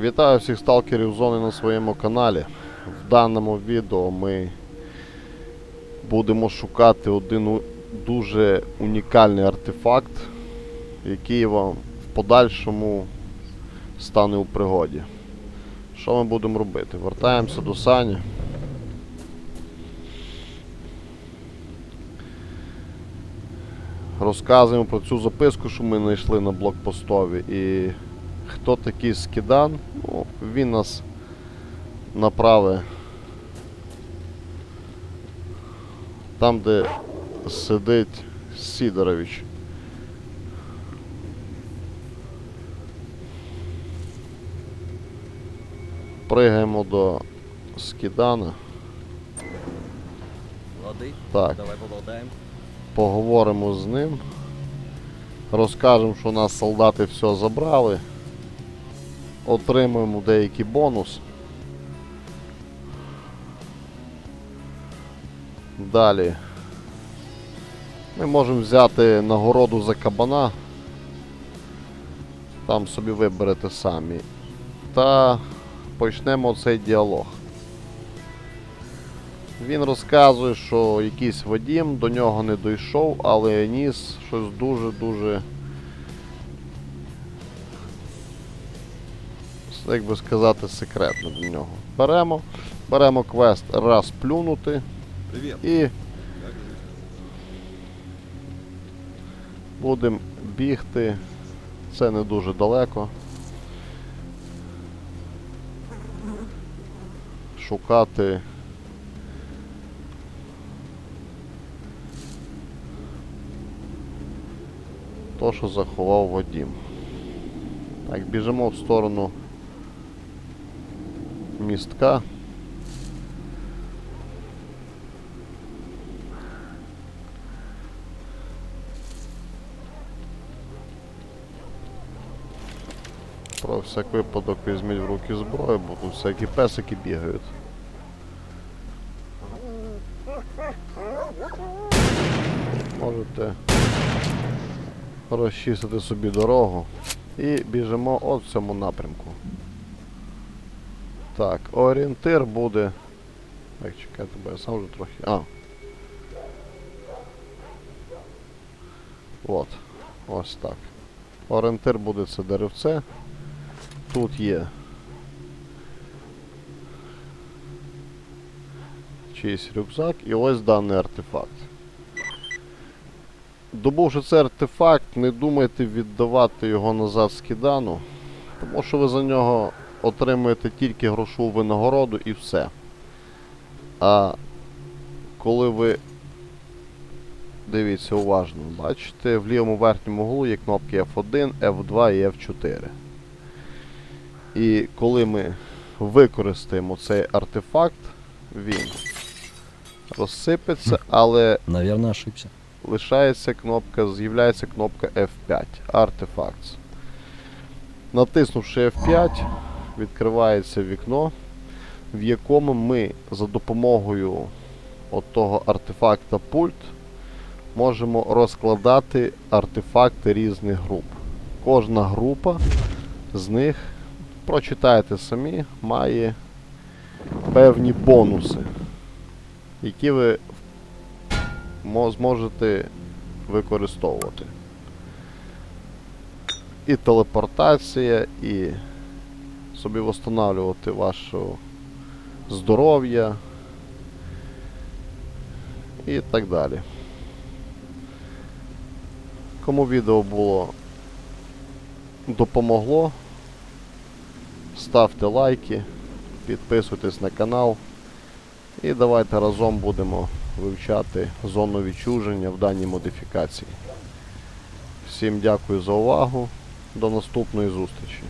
Вітаю всіх сталкерів зони на своєму каналі. В даному відео ми будемо шукати один дуже унікальний артефакт, який вам в подальшому стане у пригоді. Що ми будемо робити? Вертаємося до Сані. Розказуємо про цю записку, що ми знайшли на блокпостові. І хто такий скидан? Ну, він нас направить там, де сидить Сідорович. Пригаємо до скидана. Лади, Так. давай поболтаємо. поговоримо з ним. Розкажемо, що у нас солдати все забрали. Отримуємо деякий бонус. Далі. Ми можемо взяти нагороду за кабана. Там собі виберете самі. Та почнемо цей діалог. Він розказує, що якийсь Вадім до нього не дійшов, але ніс щось дуже-дуже. Як би сказати, секретне до нього. Беремо, беремо квест раз плюнути Привет. і будемо бігти. Це не дуже далеко. Шукати. То, що заховав Вадім. Так, біжимо в сторону містка. Про всяк випадок візьміть в руки зброю, бо тут всякі песики бігають. Можете розчистити собі дорогу і біжимо от в цьому напрямку. Так, орієнтир буде. Так, чекайте, бо я сам вже трохи. А. От. Ось так. Орієнтир буде це деревце. Тут є. Чийсь рюкзак і ось даний артефакт. Добувши цей артефакт, не думайте віддавати його назад скидану, тому що ви за нього отримуєте тільки грошову винагороду і все. А коли ви дивіться уважно, бачите, в лівому верхньому углу є кнопки F1, F2 і F4. І коли ми використаємо цей артефакт, він розсипеться, але Наверное, ошибся. лишається кнопка, з'являється кнопка F5 Artifacts. Натиснувши F5, відкривається вікно, в якому ми за допомогою того артефакта пульт можемо розкладати артефакти різних груп. Кожна група з них, прочитайте самі, має певні бонуси, які ви зможете використовувати. І телепортація, і собі встановлювати ваше здоров'я і так далі. Кому відео було допомогло, ставте лайки, підписуйтесь на канал. І давайте разом будемо вивчати зону відчуження в даній модифікації. Всім дякую за увагу. До наступної зустрічі.